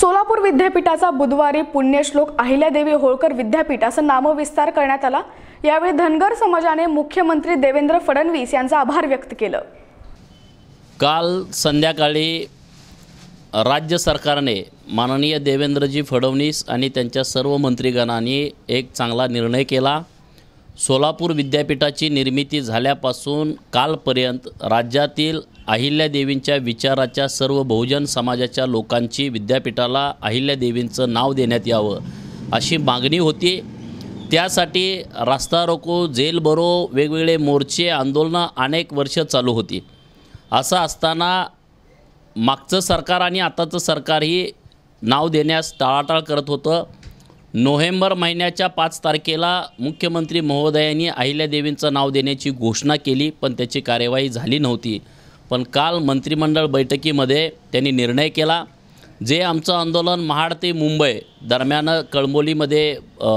सोलापूर विद्यापीठाचा बुधवारी पुण्यश्लोक अहिल्यादेवी होळकर विद्यापीठ असं नामविस्तार करण्यात आला. यावेळी धनगर समाजाने मुख्यमंत्री देवेंद्र फडणवीस यांचा आभार व्यक्त केलं. काल संध्याकाळी राज्य सरकारने माननीय देवेंद्रजी फडणवीस आणि त्यांच्या सर्व मंत्रीगणांनी एक चांगला निर्णय केला. सोलापूर विद्यापीठाची निर्मिती झाल्यापासून कालपर्यंत राज्यातील अहिल्यादेवींच्या विचाराच्या सर्व बहुजन समाजाच्या लोकांची विद्यापीठाला अहिल्यादेवींचं नाव देण्यात यावं अशी मागणी होती. त्यासाठी रास्ता रोको जेल बरो वेगवेगळे मोर्चे आंदोलनं अनेक वर्ष चालू होती. असं असताना मागचं सरकार आणि आताचं सरकारही नाव देण्यास टाळाटाळ करत होतं. नोव्हेंबर महिन्याच्या पाच तारखेला मुख्यमंत्री महोदयांनी अहिल्यादेवींचं नाव देण्याची घोषणा केली पण त्याची कार्यवाही झाली नव्हती. पण काल मंत्रिमंडळ बैठकीमध्ये त्यांनी निर्णय केला जे आमचं आंदोलन महाड ते मुंबई दरम्यान कळंबोलीमध्ये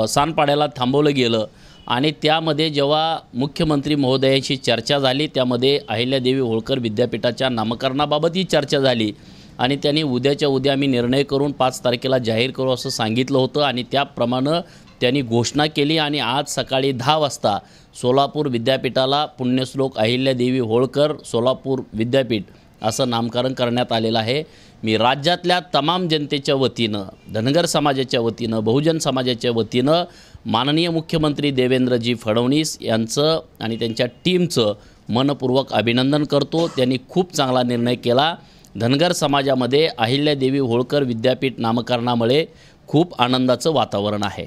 सानपाड्याला थांबवलं गेलं. आणि त्यामध्ये जेव्हा मुख्यमंत्री महोदयांशी चर्चा झाली त्यामध्ये अहिल्यादेवी होळकर विद्यापीठाच्या नामकरणाबाबतही चर्चा झाली. आणि त्यांनी उद्याच्या उद्या आम्ही निर्णय करून पाच तारखेला जाहीर करू असं सांगितलं होतं आणि त्याप्रमाणे त्यांनी घोषणा केली आणि आज सकाळी दहा वाजता सोलापूर विद्यापीठाला पुण्यश्लोक अहिल्यादेवी होळकर सोलापूर विद्यापीठ असं नामकरण करण्यात आलेलं आहे. मी राज्यातल्या तमाम जनतेच्या वतीनं धनगर समाजाच्या वतीनं बहुजन समाजाच्या वतीनं माननीय मुख्यमंत्री देवेंद्रजी फडणवीस यांचं आणि त्यांच्या टीमचं मनपूर्वक अभिनंदन करतो. त्यांनी खूप चांगला निर्णय केला. धनगर समाजामध्ये अहिल्यादेवी होळकर विद्यापीठ नामकरणामुळे खूप आनंदाचं वातावरण आहे.